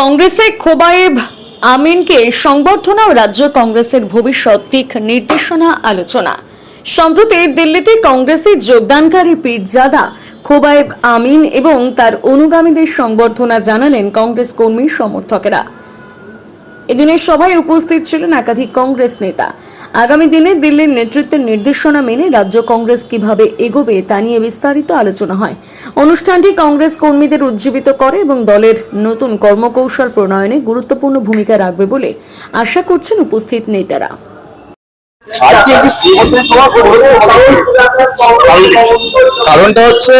কংগ্রেসে খোবায়েব আমিনকে সংবর্ধনা ও রাজ্য কংগ্রেসের ভবিষ্যৎ দিক নির্দেশনা আলোচনা। সম্প্রতি দিল্লিতে কংগ্রেসে যোগদানকারী পীরজাদা খোবায়েব আমিন এবং তার অনুগামীদের সংবর্ধনা জানালেন কংগ্রেস কর্মী সমর্থকেরা। এদিনের সভায় উপস্থিত ছিলেন একাধিক কংগ্রেস নেতা। আগামী দিনে দিল্লির নেতৃত্বের নির্দেশনা মেনে রাজ্য কংগ্রেস কীভাবে এগোবে তা নিয়ে বিস্তারিত আলোচনা হয়। অনুষ্ঠানটি কংগ্রেস কর্মীদের উজ্জীবিত করে এবং দলের নতুন কর্মকৌশল প্রণয়নে গুরুত্বপূর্ণ ভূমিকা রাখবে বলে আশা করছেন উপস্থিত নেতারা। কারণটা হচ্ছে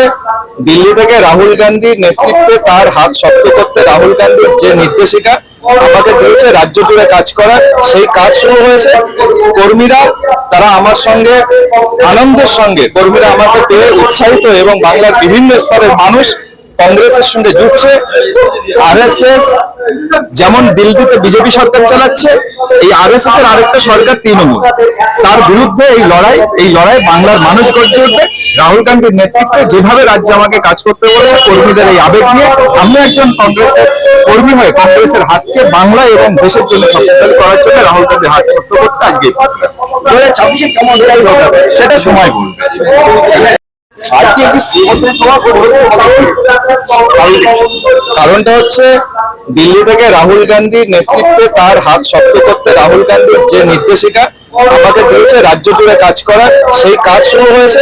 দিল্লি থেকে রাহুল গান্ধীর নেতৃত্বে তার হাত শক্ত করতে রাহুল গান্ধীর যে নির্দেশিকা আমাকে দিয়েছে রাজ্য জুড়ে কাজ করার। সেই কাজ শুরু হয়েছে। কর্মীরা, তারা আমার সঙ্গে, আনন্দের সঙ্গে, কর্মীরা আমাকে পেয়ে উৎসাহিত এবং বাংলার বিভিন্ন স্তরের মানুষ কংগ্রেসের সঙ্গে জুটছে। আর যেমন দিল্লিতে বিজেপি সরকার চালাচ্ছে এই আরএসএস এর আরেকটা সরকার তৃণমূল। তার বিরুদ্ধে এই লড়াই এই লড়াই বাংলার মানুষ গড়ে উঠবে রাহুল গান্ধীর নেতৃত্বে যেভাবে রাজ্যে আমাকে কাজ করতে বলেছে কর্মীদের এই আবেগ নিয়ে আমি একজন কংগ্রেসের কর্মী হয়ে কংগ্রেসের হাতকে বাংলা এবং দেশের জন্য শক্তিশালী করার জন্য রাহুল গান্ধীর হাত শক্ত করতে আজকে সেটা সময় বলবে। কারণটা হচ্ছে দিল্লি থেকে রাহুল গান্ধীর নেতৃত্বে তার হাত শক্ত করতে রাহুল গান্ধীর যে নির্দেশিকা আমাকে দিয়েছে, রাজ্য জুড়ে কাজ করার, সেই কাজ শুরু হয়েছে।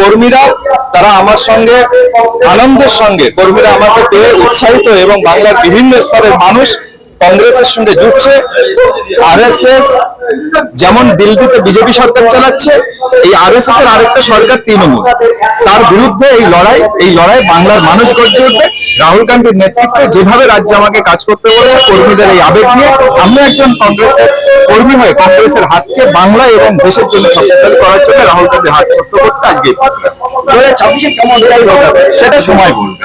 কর্মীরা, তারা আমার সঙ্গে, আনন্দের সঙ্গে কর্মীরা আমাকে পেয়ে উৎসাহিত এবং বাংলার বিভিন্ন স্তরের মানুষ কংগ্রেসের সঙ্গে জুটছে আরএসএস যেমন দিল্লিতে বিজেপি সরকার চালাচ্ছে, এই আরএসএস এর আরেকটা সরকার তৃণমূল। তার বিরুদ্ধে এই লড়াই এই লড়াই বাংলার মানুষ গড়ে উঠবে। রাহুল গান্ধীর নেতৃত্বে যেভাবে রাজ্যে আমাকে কাজ করতে বলেছে, কর্মীদের এই আবেগ নিয়ে আমি একজন কংগ্রেসের কর্মী হয়ে কংগ্রেসের হাতকে বাংলা এবং দেশের জন্য শক্তিশালী করার জন্য রাহুল গান্ধীর হাত শক্ত করতে আজকে সেটা সময় বলবে।